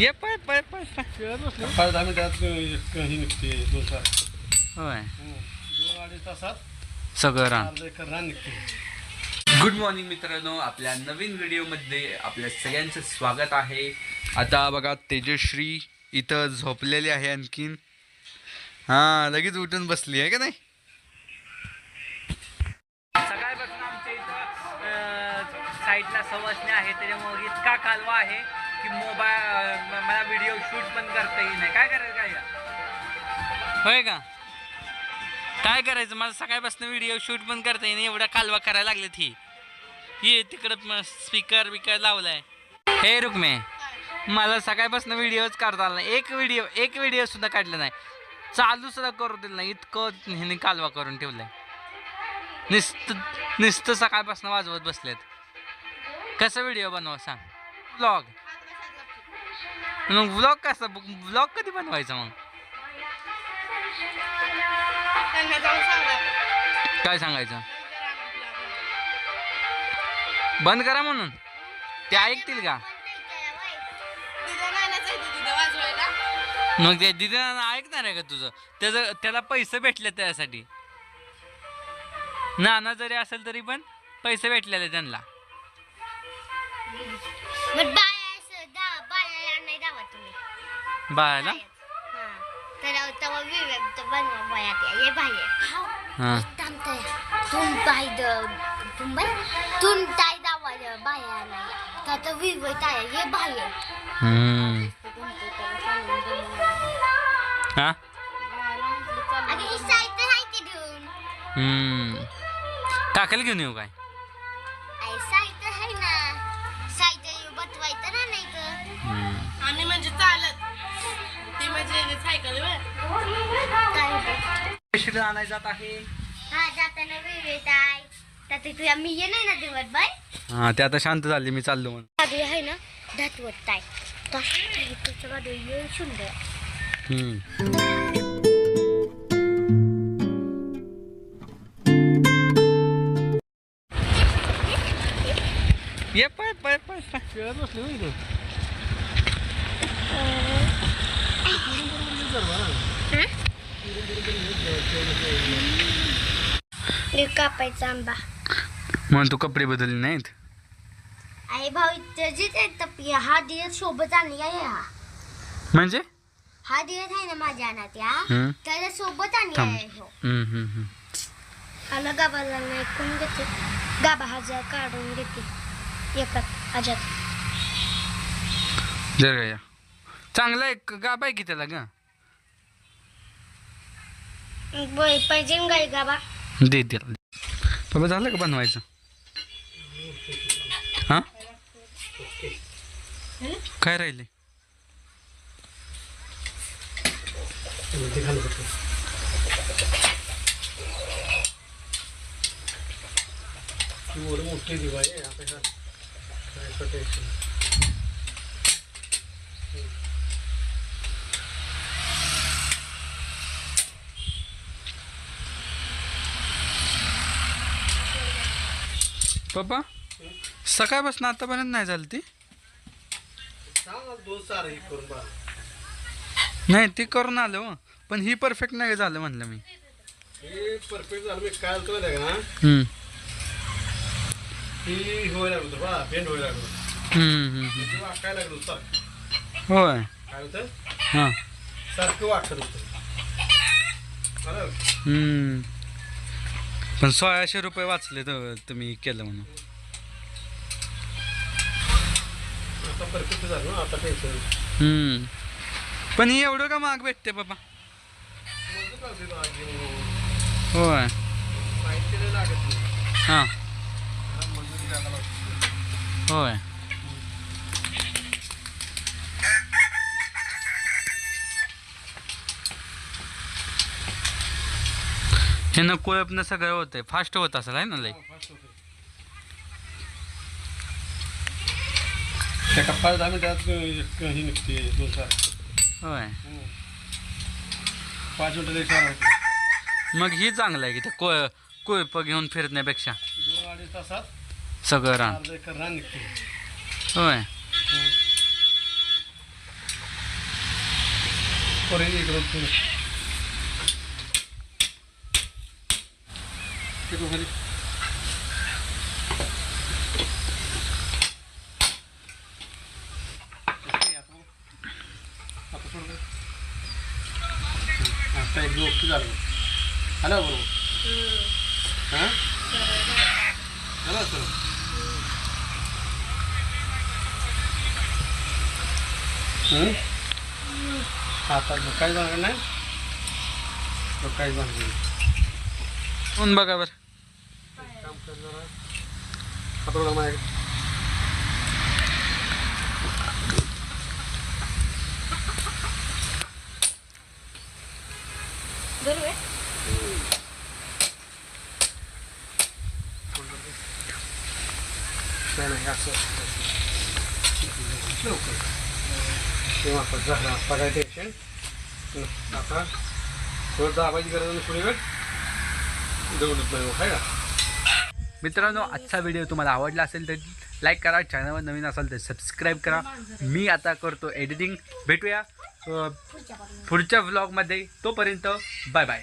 ये पाय पाय पाय पाय पाच दहा मिनिटात ही निघते दोन तास होय. दोन अडीच तासात सगळं रान. अर्धा एकर रान निघते गुड मॉर्निंग मित्रांनो. आपल्या नवीन व्हिडिओमध्ये आपल्या सगळ्यांचं स्वागत आहे. आता बघा तेजश्री इथं झोपलेली आहे आणखीन. हां लगेच उठून बसली आहे का नाही? सकाळपासून आमच्या इथं साईडला सवासण्या आहे त्याच्यामुळे इतका कालवा आहे. की मोबाईल मला व्हिडिओ शूट पण करता येईल नाही काय करायचं काय होय का? काय करायचं? मला सकाळपासून व्हिडिओ शूट पण करता येईल एवढा कालवा करायला लागलेत ही. ये तिकडं स्पीकर बिकर लावलाय. हे रुक्मे मला सकाळपासून व्हिडिओच काढता आला नाही. एक व्हिडिओ एक व्हिडिओ सुद्धा काढला नाही. चालू सुद्धा करू दिलं नाही. इतकं ह्याने कालवा करून ठेवलाय. नुसतं नुसतं सकाळपासून वाजवत बसलेत. कसं व्हिडिओ बनवा सांग? ब्लॉग मग ब्लॉग कसं? ब्लॉग कधी बनवायचा मग? काय सांगायचं? बंद करा म्हणून. ते ऐकतील का? मग ते दिदीना ऐकणार आहे का तुझं? त्याचं त्याला पैसे भेटले त्यासाठी. नाना जरी असेल तरी पण पैसे भेटलेले त्यांना. तुम्ही बाळाला हा तर तेव्हा विवेक तर बनवा बाया त्या ये बाय हां थांबताय तुम बाय द तुम बाय तुम ताय दावा बाया नाही तर तर विवेक ताय ये बाय हम्म. हा अरे ही साहित्य नाही ती देऊन हम्म. टाकायला घेऊन येऊ काय आई पैसे आणायला जात आहे. हा जाताना विवेक ताय तर ते तुझ्या मी ये नाही ना दिवस बाय. हा ते आता शांत झाली मी चाललो म्हणून. गाडी आहे ना धातवत ताय तसं गाडी ये सुंदर. हम्म. ये पाय पाय पाय पाय खेळत बसलो मी कापायचा आंबा. म्हणून तू कपडे बदलले नाहीत? आई भाऊ त्याची ते तपी हा दिवस सोबत आणली आहे हा. म्हणजे? हा दिवस आहे ना माझ्या अनात या हम्म. त्याच्या सोबत आणली थांब. आहे हो. हम्म, हम्म, हम्म. आला गाबाला नाही कोण घेते. गाबा हजार काढून घेते. एकात अजात जर का या. चांगला एक गाब आहे की त्याला ग? पाहिजे गाई गाबा दे त्याला बाबा झालं का बनवायचं? हा? काय राहिले? मोठी दिवाळी बघतो एवढं मोठे आहे आता का काय कटायचं पप्पा सकाळपासून आतापर्यंत नाही झालं ती? हे नाही ती करून आलं. पण ही परफेक्ट नाही झालं म्हणलं मी. हे परफेक्ट झालं मी काय सारखं होय. हां. सारखं वाटत होतं. पण सोळाशे रुपये वाचले तर तुम्ही केलं म्हणून. हम्म. पण ही एवढं का महाग भेटते बाबा. होय हां. होय हे न कोळपनं सगळं होतंय. फास्ट होत असेल आहे ना लई? होतं. त्या पाच दहा मिनिटात ही निघते दोन चार. होय. पाच मिनिटं तरी चार होते. मग ही चांगलं आहे की ते कोळ कोळप घेऊन फिरण्यापेक्षा? दोन अडीच तासात सगळं रान. अर्धा एकर रान निघते. होय. पोरी इकडून बघ खाली. ओके, आता. हं, एक झालं आलं बरोबर हां झालं सर हं? आता मग काय जाणार नाही मग काय जाणार बघा बरं आता नाही नाही असं आता थोडं दाबायची गरज नाही थोडी वेळ दौडत नाही काय का मित्रांनो आजचा व्हिडिओ तुम्हाला आवडला असेल तर लाईक करा. चॅनलवर नवीन असाल तर सबस्क्राईब करा. मी आता करतो एडिटिंग भेटूया पुढच्या व्लॉगमध्ये तोपर्यंत बाय बाय